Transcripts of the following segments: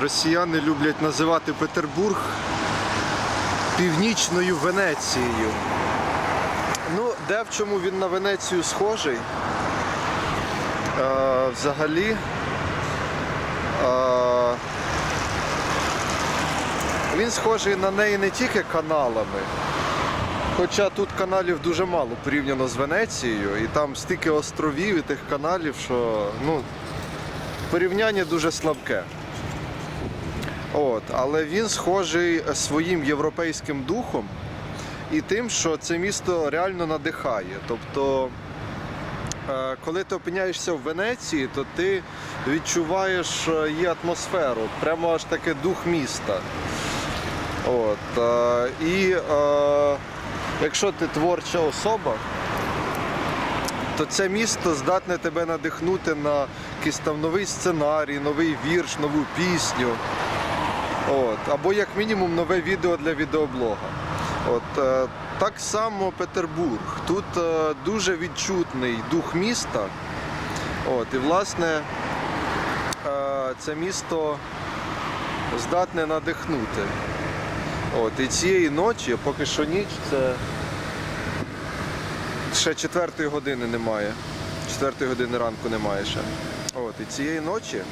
Росіяни люблять називати Петербург північною Венецією. Ну, де в чому він на Венецію схожий? Е, взагалі. Е, він схожий на неї не тільки каналами. Хоча тут каналів дуже мало порівняно з Венецією, і там стільки островів і тих каналів, що ну, порівняння дуже слабке. От, але він схожий своїм європейським духом і тим, що це місто реально надихає. Тобто, е, коли ти опиняєшся в Венеції, то ти відчуваєш е, її атмосферу, прямо аж таке дух міста. От, е, і е, якщо ти творча особа, то це місто здатне тебе надихнути на якийсь там новий сценарій, новий вірш, нову пісню. От, або як мінімум нове відео для відеоблога. От, е, так само Петербург. Тут е, дуже відчутний дух міста. От, і власне е, це місто здатне надихнути. От, і цієї ночі, поки що ніч, це ще четвертої години немає. Четвертої години ранку немає ще. От, і цієї ночі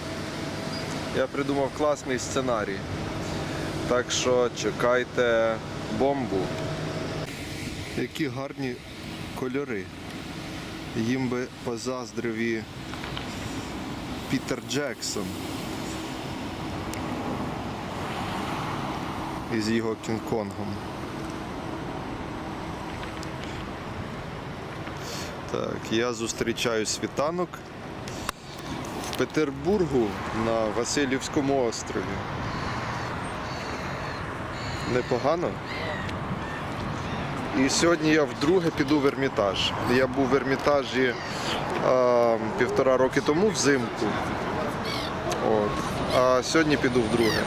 я придумав класний сценарій. Так що чекайте бомбу. Які гарні кольори. Їм би позаздрив і Пітер Джексон. Із його Кінг-Конгом. Так, я зустрічаю світанок Петербургу на Васильівському острові. Непогано. І сьогодні я вдруге піду в Ермітаж. Я був в Ермітажі а, півтора роки тому взимку. От. А сьогодні піду вдруге.